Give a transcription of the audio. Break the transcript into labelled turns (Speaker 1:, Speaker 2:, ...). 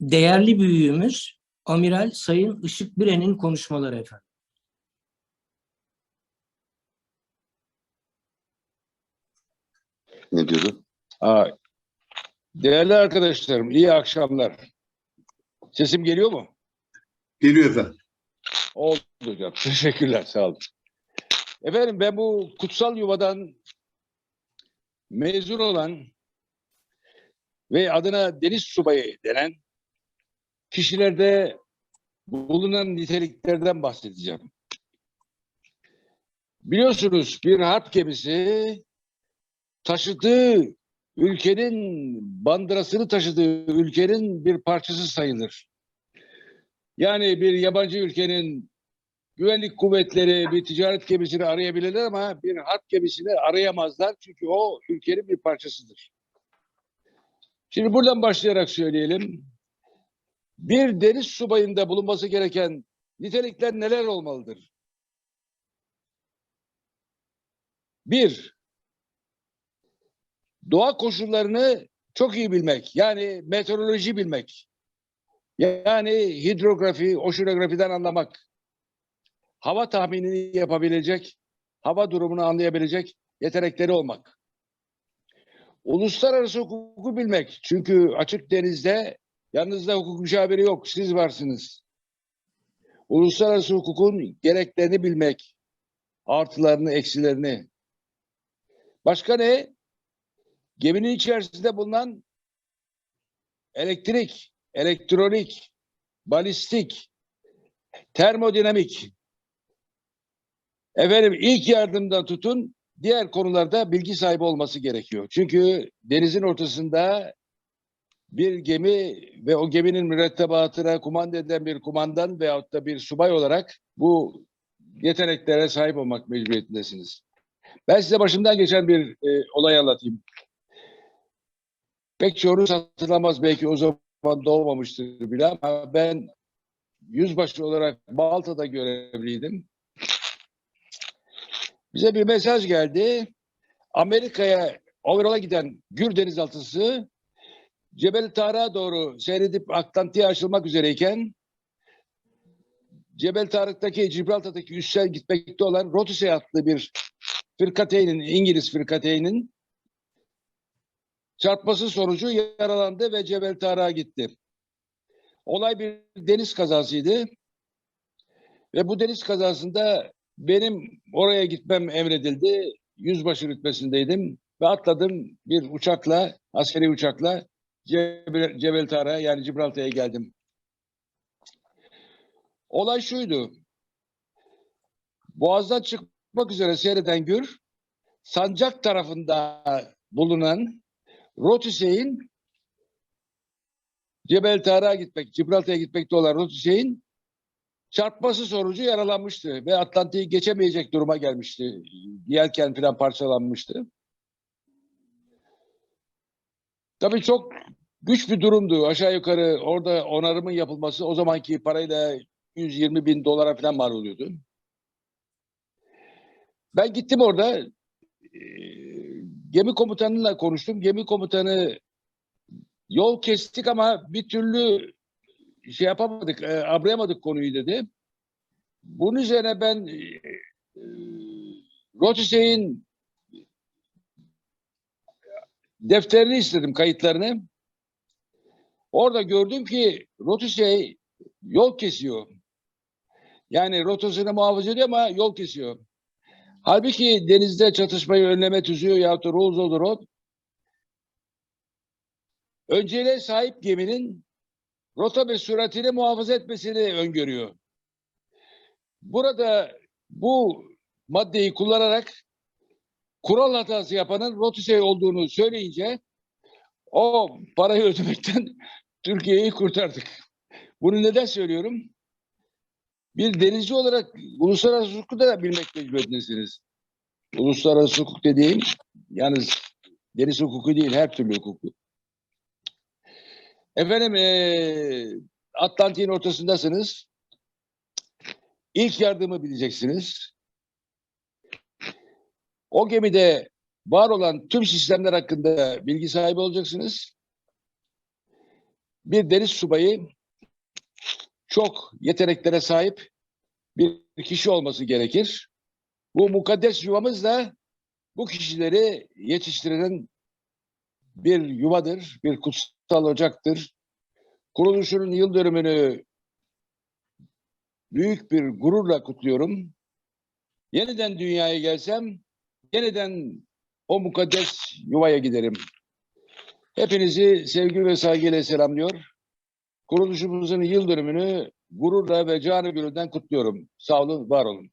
Speaker 1: Değerli büyüğümüz Amiral Sayın Işık Biren'in konuşmaları efendim.
Speaker 2: Ne diyordu?
Speaker 3: Aa, değerli arkadaşlarım, iyi akşamlar. Sesim geliyor mu?
Speaker 2: Geliyor efendim.
Speaker 3: Oldu hocam. Teşekkürler, sağ olun. Efendim ben bu kutsal yuvadan mezun olan ve adına deniz subayı denen kişilerde bulunan niteliklerden bahsedeceğim. Biliyorsunuz bir harp gemisi taşıdığı ülkenin bandırasını taşıdığı ülkenin bir parçası sayılır. Yani bir yabancı ülkenin güvenlik kuvvetleri bir ticaret gemisini arayabilirler ama bir harp gemisini arayamazlar çünkü o ülkenin bir parçasıdır. Şimdi buradan başlayarak söyleyelim. Bir deniz subayında bulunması gereken nitelikler neler olmalıdır? Bir, doğa koşullarını çok iyi bilmek. Yani meteoroloji bilmek. Yani hidrografi, oşinografiden anlamak. Hava tahminini yapabilecek, hava durumunu anlayabilecek yetenekleri olmak. Uluslararası hukuku bilmek. Çünkü açık denizde yanınızda hukuk müşaviri yok, siz varsınız. Uluslararası hukukun gereklerini bilmek. Artılarını, eksilerini. Başka ne? Geminin içerisinde bulunan elektrik, elektronik, balistik, termodinamik, efendim ilk yardımdan tutun diğer konularda bilgi sahibi olması gerekiyor. Çünkü denizin ortasında bir gemi ve o geminin mürettebatına kumanda eden bir kumandan veyahut da bir subay olarak bu yeteneklere sahip olmak mecburiyetindesiniz. Ben size başımdan geçen bir e, olay anlatayım. Pek çoğunuz hatırlamaz belki o zaman doğmamıştır bile ama ben yüzbaşı olarak Balta'da görevliydim. Bize bir mesaj geldi. Amerika'ya overall'a giden Gür denizaltısı Cebel Tarık'a doğru seyredip Atlantik'e açılmak üzereyken Cebel Tarık'taki Gibraltar'daki üssel gitmekte olan Rotusey adlı bir fırkateynin, İngiliz fırkateynin çarpması sonucu yaralandı ve Cebel Tarık'a gitti. Olay bir deniz kazasıydı. Ve bu deniz kazasında benim oraya gitmem emredildi. Yüzbaşı rütbesindeydim ve atladım bir uçakla, askeri uçakla Cebel, Cebel Tarık'a yani Gibraltar'a geldim. Olay şuydu. Boğaz'dan çıkmak üzere seyreden Gür, Sancak tarafında bulunan Rotusey'in Cebel Tarık'a gitmek, Gibraltar'a gitmekte olan Rotusey'in çarpması sonucu yaralanmıştı ve Atlantik'i geçemeyecek duruma gelmişti. Yelken falan parçalanmıştı. Tabii çok güç bir durumdu. Aşağı yukarı orada onarımın yapılması o zamanki parayla 120 bin dolara falan mal oluyordu. Ben gittim orada e, gemi komutanıyla konuştum. Gemi komutanı yol kestik ama bir türlü şey yapamadık, e, abrayamadık konuyu dedi. Bunun üzerine ben e, e, Rotusey'in defterini istedim, kayıtlarını. Orada gördüm ki Rotusey yol kesiyor. Yani rotasını muhafaza ediyor ama yol kesiyor. Halbuki denizde çatışmayı önleme tüzüğü yahut da rules of the önceliğe sahip geminin rota ve süratini muhafaza etmesini öngörüyor. Burada bu maddeyi kullanarak kural hatası yapanın Rotusey olduğunu söyleyince o parayı ödemekten Türkiye'yi kurtardık. Bunu neden söylüyorum? Bir denizci olarak uluslararası hukuku da bilmek mecburiyetindesiniz. Uluslararası hukuk dediğim yalnız deniz hukuku değil her türlü hukuku. Efendim eee Atlantik'in ortasındasınız. İlk yardımı bileceksiniz. O gemide var olan tüm sistemler hakkında bilgi sahibi olacaksınız. bir deniz subayı çok yeteneklere sahip bir kişi olması gerekir. Bu mukaddes yuvamız da bu kişileri yetiştiren bir yuvadır, bir kutsal ocaktır. Kuruluşunun yıl dönümünü büyük bir gururla kutluyorum. Yeniden dünyaya gelsem, yeniden o mukaddes yuvaya giderim. Hepinizi sevgi ve saygıyla selamlıyor. Kuruluşumuzun yıl dönümünü gururla ve canı gönülden kutluyorum. Sağ olun, var olun.